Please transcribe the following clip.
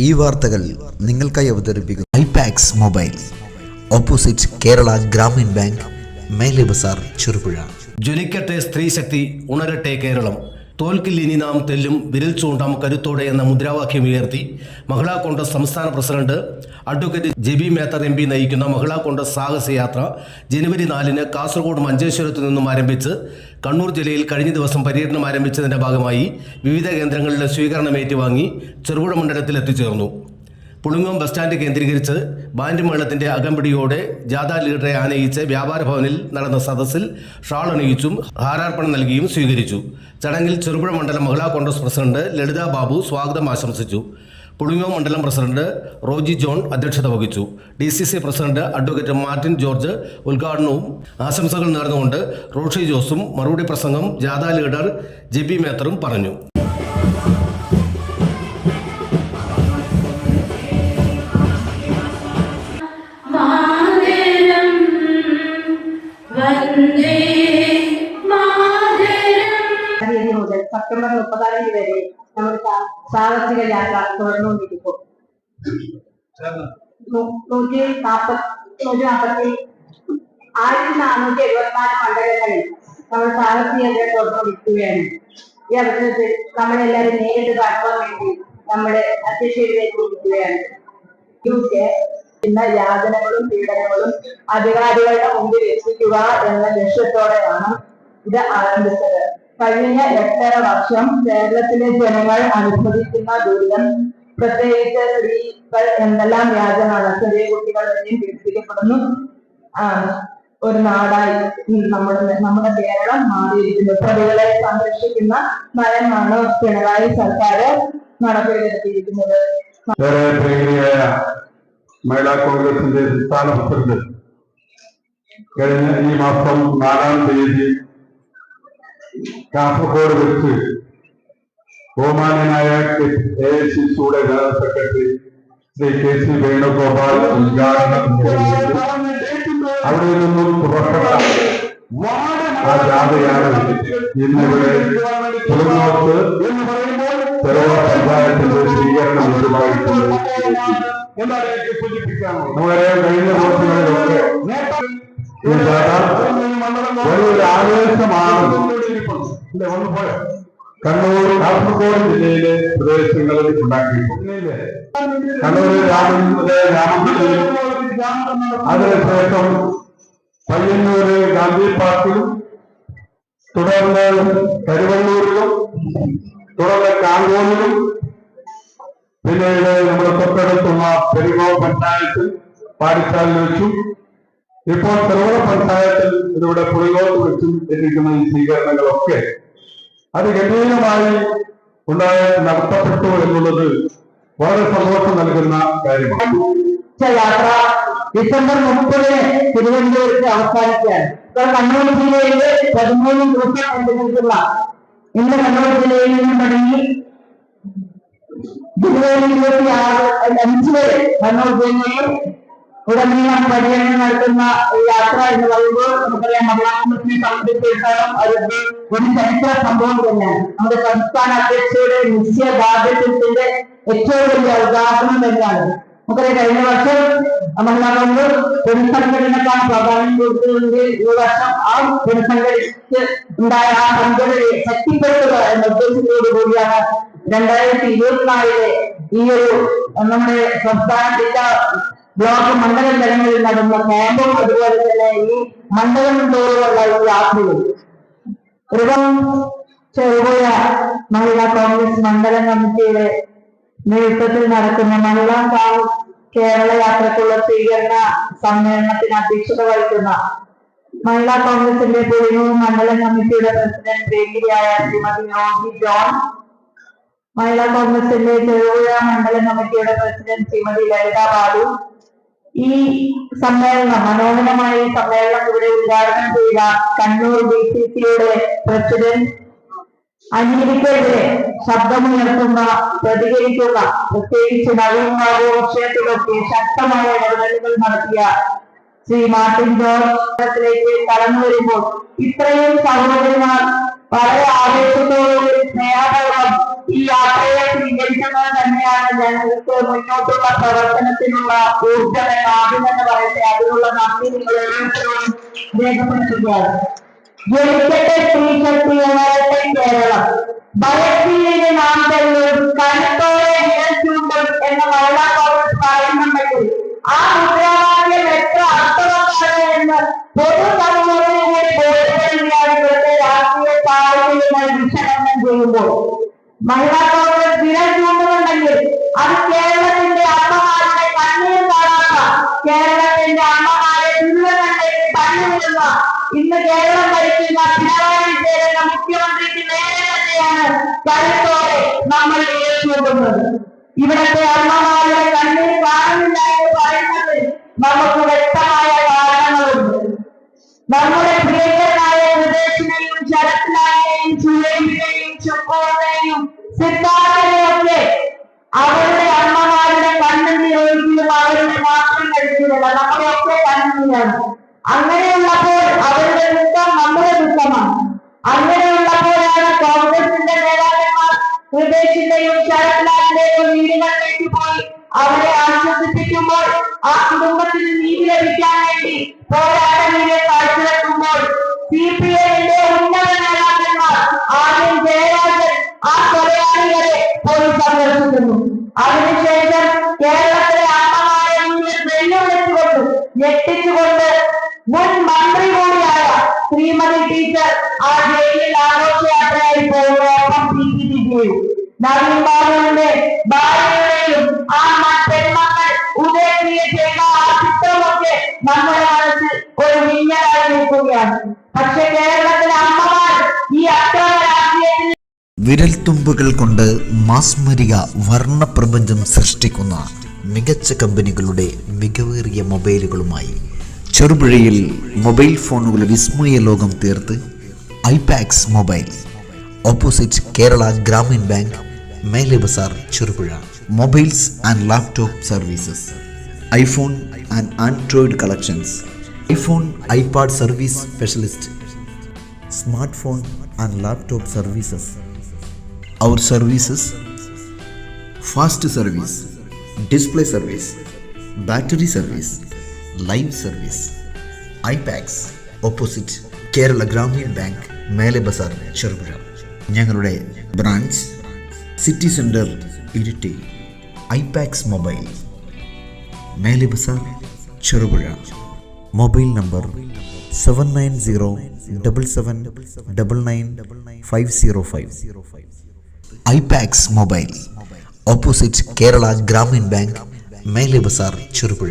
ഈ വാർത്തകൾ നിങ്ങൾക്കായി അവതരിപ്പിക്കുന്നു Ipax mobile. Opposite Kerala Grameen bank മേലെ ബസാർ ചെറുപുഴ. ജ്വലിക്കട്ടെ സ്ത്രീശക്തി ഉണരട്ടെ കേരളം. തോൽക്കിൽ ഇനി നാം തെല്ലും വിരൽ ചൂണ്ടാം കരുത്തോടെ എന്ന മുദ്രാവാക്യം ഉയർത്തി മഹിളാ കോൺഗ്രസ് സംസ്ഥാന president advocate Jebi Mather M P നയിക്കുന്ന മഹിളാ കോൺഗ്രസ് സാഹസയാത്ര ജനുവരി നാലിന് കാസർഗോഡ് മഞ്ചേശ്വരത്തു നിന്നും ആരംഭിച്ച് കണ്ണൂർ ജില്ലയിൽ കഴിഞ്ഞ ദിവസം പര്യടനം ആരംഭിച്ചതിന്റെ ഭാഗമായി വിവിധ കേന്ദ്രങ്ങളിലെ സ്വീകരണം ഏറ്റുവാങ്ങി ചെറുപുഴ മണ്ഡലത്തിൽ എത്തിച്ചേർന്നു. പുളുങ്ങോം ബസ് സ്റ്റാൻഡ് കേന്ദ്രീകരിച്ച് ബാൻഡ് മേളത്തിന്റെ അകമ്പടിയോടെ ജാഥാ ലീഡറെ ആനയിച്ച് വ്യാപാര ഭവനിൽ നടന്ന സദസ്സിൽ ഷാൾ അണിയിച്ചും ഹാരാർപ്പണം നൽകിയും സ്വീകരിച്ചു. ചടങ്ങിൽ ചെറുപുഴ മണ്ഡലം മഹിളാ കോൺഗ്രസ് പ്രസിഡന്റ് ലളിത ബാബു സ്വാഗതം ആശംസിച്ചു. പുളുങ്ങോം മണ്ഡലം പ്രസിഡന്റ് റോജി ജോൺ അധ്യക്ഷത വഹിച്ചു. D C C president advocate Martin George ഉദ്ഘാടനവും ആശംസകൾ നേർന്നുകൊണ്ട് റോഷി ജോസും മറുപടി പ്രസംഗം ജാഥാ ലീഡർ ജെ പി മേത്തറും പറഞ്ഞു. സെപ്റ്റംബർ മുപ്പതാം വരെ നമ്മുടെ സാഹസിക യാത്ര തുടർന്നുകൊണ്ടിരിക്കും. ആയിരത്തി നാനൂറ്റി എഴുപത്തിനാല് മണ്ഡലങ്ങളിൽ നമ്മൾ സാഹസിക യാത്ര തുടർന്നുകൊണ്ടിരിക്കുകയാണ്. ഈ അവസരത്തിൽ നമ്മളെല്ലാവരും നേരിട്ട് കാണുവാൻ വേണ്ടി നമ്മുടെ അധ്യക്ഷയിലേക്ക് ഇരിക്കുകയാണ് യാതനകളും പീഡനങ്ങളും അധികാരികളുടെ മുമ്പിൽ എത്തിക്കുക എന്ന ലക്ഷ്യത്തോടെയാണ് ഇത് ആരംഭിച്ചത്. കഴിഞ്ഞ എട്ടര വർഷം കേരളത്തിലെ ജനങ്ങൾ അനുഭവിക്കുന്ന ദുരിതം. പ്രത്യേകിച്ച് സ്ത്രീകൾ എന്തെല്ലാം വ്യാജമാണ്? ചെറിയ കുട്ടികൾ വരെയും പീഡിപ്പിക്കപ്പെടുന്നു. ആ, ഒരു നാടായി നമ്മുടെ നമ്മുടെ കേരളം മാറിയിരിക്കുന്നു. പ്രതികളെ സംരക്ഷിക്കുന്ന നയമാണ് പിണറായി സർക്കാർ നടപ്പിലെത്തിയിരിക്കുന്നത് മഹിളാ കോൺഗ്രസിന്റെ സംസ്ഥാന പ്രസിഡന്റ് കഴിഞ്ഞ ഈ മാസം നാലാം തീയതി കാസർഗോഡ് വെച്ച് ഐ സി സിയുടെ general secretary Shri K C Venugopal ഉദ്ഘാടനം അവിടെ നിന്നും പുറപ്പെട്ട ആ ജാഥയാണ് ഇന്നിവിടെ പുതുങ്ങോട്ട് ചെറുവ പഞ്ചായത്തിന്റെ സ്വീകരണം ഉണ്ടായിട്ടുണ്ട് നമുക്കറിയാം കഴിഞ്ഞ ദിവസങ്ങളിലൊക്കെ ഈ ജാഥ വലിയൊരു ആവേശമാണ്. ഇല്ലേ, ഒന്ന് പോയോ? കണ്ണൂർ കാസർഗോഡ് ജില്ലയിലെ പ്രദേശങ്ങളിൽ ഉണ്ടാക്കിയിട്ടുണ്ട് കണ്ണൂർ രാമൻ രാമപള്ളിയിലും അതിനുശേഷം പയ്യന്നൂര് ഗാന്ധി പാർക്കിലും തുടർന്ന് കരുവള്ളൂരിലും തുടർന്ന് കാങ്കോണിലും പിന്നീട് നമ്മുടെ തൊട്ടടുത്തുള്ള പെരുകോ പഞ്ചായത്തിൽ പാടിച്ചാലിൽ വെച്ചും. ഇപ്പോൾ ചെറുപുഴ പഞ്ചായത്തിൽ ഇതിവിടെ പുളികോത്ത് വെച്ചും എത്തിക്കുന്ന ഈ സ്വീകരണങ്ങളൊക്കെ അത് ഗംഭീരമായി ഉണ്ടായ നടത്തപ്പെട്ടു എന്നുള്ളത് വളരെ സന്തോഷം നൽകുന്ന കാര്യമാണ്. യാത്ര ഡിസംബർ മുപ്പതിന് തിരുവനന്തപുരത്ത് അവസാനിക്കുകയാണ്. കണ്ണൂർ ജില്ലയിലെ പതിമൂന്ന് ദിവസം കണ്ടുപിടിക്കുന്ന ഇന്ന് കണ്ണൂർ ജില്ലയിൽ നിന്നും തുടങ്ങി ജനുവരി ഇരുപത്തി ആറ് അഞ്ച് വരെ കണ്ണൂർ ജില്ലയിൽ ഉടനീളം പര്യടനം നടത്തുന്ന യാത്ര എന്ന് പറയുമ്പോൾ നമുക്കറിയാം മലയാളത്തിനെ സംബന്ധിച്ചിടത്തോളം അത് ഒരു ചരിത്ര സംഭവം തന്നെയാണ്. നമ്മുടെ സംസ്ഥാന അധ്യക്ഷയുടെ നിശ്ചയദാർഢ്യത്തിന്റെ ഏറ്റവും വലിയ ഉദാഹരണം തന്നെയാണ്. നമുക്കറിയാം കഴിഞ്ഞ വർഷം മഹിളാ പുനഃസംഘടനക്കാൻ പ്രാധാന്യം കൊടുത്തുകൊണ്ട് ഈ വർഷം ആ പുനഃസംഘടിച്ച് ഉണ്ടായ ആ സംഘടനയെ ശക്തിപ്പെടുത്തുക എന്ന ഉദ്ദേശത്തോടു കൂടിയാണ് രണ്ടായിരത്തി ഇരുപത്തിനാലിലെ ഈ ഒരു നമ്മുടെ സംസ്ഥാന ജില്ലാ ബ്ലോക്ക് മണ്ഡലം തലങ്ങളിൽ നടന്ന ക്യാമ്പും അതുപോലെ തന്നെ ഈ മണ്ഡലം തോറുമുള്ള ഈ യാത്രയും ചെറുപുഴ മഹിളാ കോൺഗ്രസ് മണ്ഡലം കമ്മിറ്റിയുടെ നേതൃത്വത്തിൽ നടക്കുന്ന മഹിളാ കാവ് കേരള യാത്രക്കുള്ള സ്വീകരണ സമ്മേളനത്തിന് അധ്യക്ഷത വഹിക്കുന്ന മഹിളാ കോൺഗ്രസിന്റെ പുളിങ്ങൂർ മണ്ഡലം കമ്മിറ്റിയുടെ പ്രസിഡന്റ് ദേവിയായ ശ്രീമതി യോഗി ജോൺ മഹിളാ കോൺഗ്രസിന്റെ ചെറുപുഴ മണ്ഡലം കമ്മിറ്റിയുടെ പ്രസിഡന്റ് ശ്രീമതി ലളിത ബാബു ഈ സമ്മേളനം മനോഹരമായ ഈ സമ്മേളനം ഇവിടെ ഉദ്ഘാടനം ചെയ്ത കണ്ണൂർ ബി സി സിയുടെ പ്രസിഡന്റ് അനീതിക്കെതിരെ ശബ്ദമുയർത്തുന്ന പ്രതികരിക്കുന്ന പ്രത്യേകിച്ച് നവീൻബാബു വിഷയത്തിലൊക്കെ ശക്തമായ ഇടപെടലുകൾ നടത്തിയ ശ്രീ മാർട്ടിൻ ജോർജിലേക്ക് കടന്നു വരുമ്പോൾ ഇത്രയും സഹോദരന്മാർ വളരെ ആവേശത്തോടുകൂടി സ്നേഹപൂർവം ഈ യാത്രയെ സ്വീകരിക്കുന്നത് തന്നെയാണ് ഞങ്ങൾക്ക് മുന്നോട്ടുള്ള പ്രവർത്തനത്തിനുള്ള ഊർജം എന്ന് ആദ്യം തന്നെ പറയട്ടെ. അതിനുള്ള നന്ദി നിങ്ങൾ ഓരോരുത്തരോടും രേഖപ്പെടുത്തുകയാണ്. ജനിക്കട്ടെ സ്ത്രീശക്തി ഉണരട്ടെ കേരളം. ഭയത്തിലേക്ക് നാം തെല്ലും കരുത്തോടെ നിലച്ചുണ്ടും എന്ന മഹിളാ മഹിളാ കോൺഗ്രസ് വിരൽ ചൂണ്ടുന്നുണ്ടെങ്കിൽ അത് കേരളത്തിന്റെ അമ്മമാരുടെ കണ്ണീർ കാണാത്ത കേരളത്തിന്റെ അമ്മമാരെ ദുരിതങ്ങളിലേക്ക് തള്ളിവിടുന്ന ഇന്ന് കേരളം ഭരിക്കുന്ന പിണറായി വിജയൻ എന്ന മുഖ്യമന്ത്രിക്ക് നേരെ തന്നെയാണ് കരുത്തോടെ നമ്മൾ വിരൽ ചൂണ്ടുന്നത്. ഇവിടുത്തെ അമ്മമാരുടെ കണ്ണീർ കാണുന്നില്ല എന്ന് പറയുന്നത് നമുക്ക് വ്യക്തമായ കാരണങ്ങളുണ്ട്. നമ്മുടെ ചുക്കോളിനെയും സിദ്ധാർത്ഥനെയും ഒക്കെ അവരുടെ അമ്മമാരുടെ കണ്ണുനീർ ഒരിക്കലും അവരുടെ മാത്രം കഴിക്കുന്നില്ല നമ്മളെയൊക്കെ കണ്ണുനീരാണ് അങ്ങനെയുള്ളപ്പോൾ അവരുടെ ദുഃഖം നമ്മുടെ ദുഃഖമാണ് അങ്ങനെയുള്ളപ്പോഴാണ് കോൺഗ്രസിന്റെ നേതാക്കന്മാർ ഹൃദയത്തിന്റെയും ശരത്ലാലിന്റെയും വീടുകളിലേക്ക് പോയി അവരെ ആശ്വസിപ്പിക്കുമ്പോൾ ആ കുടുംബത്തിന് നീതി ലഭിക്കാൻ വേണ്ടി പോരാട്ടങ്ങളെ ഞെട്ടിച്ചുകൊണ്ട് മുൻ മന്ത്രി കൂടിയായ ശ്രീമതി ടീച്ചർ ആ ജയിലിൽ ആഘോഷയാത്രയായി പോകുന്നു ഒപ്പം പി ടി ദിവ്യയും നവീൻ ബാബുവിന്റെ ഭാര്യയുടെയും ആ പെൺമക്കൾ ഉദയത്തിയെ ചെയ്ത ആ ചിത്രമൊക്കെ നമ്മുടെ മനസ്സിൽ ഒരു മിന്നലായി നിൽക്കുകയാണ്. പക്ഷെ കേരളത്തിലെ അമ്മമാർ ഈ അക്രമ രാഷ്ട്രീയത്തിൽ വിരൽത്തുമ്പുകൾ കൊണ്ട് മാസ്മരിക വർണപ്രപഞ്ചം സൃഷ്ടിക്കുന്ന മികച്ച കമ്പനികളുടെ മികവേറിയ മൊബൈലുകളുമായി. ചെറുപുഴയിൽ മൊബൈൽ ഫോണുകളുടെ വിസ്മയ ലോകം തീർത്ത് Ipax mobile. Opposite Kerala Grameen bank മേലെ Bazar Cherupuzha. Mobiles and laptop services. IPhone and Android collections. IPhone iPad service specialist. Smart phone and laptop services. Our services fast service, display service battery service live service Ipax opposite Kerala Grameen bank മേലെ ബസാർ ചെറുപുഴ. ഞങ്ങളുടെ branch city centre Iritty Ipax mobile മേലെ Bazar Cherupuzha. Mobile number seven nine zero double seven double nine five zero five. Ipax mobile. Opposite Kerala Grameen bank മേലെ ബസാർ ചെറുപുഴ.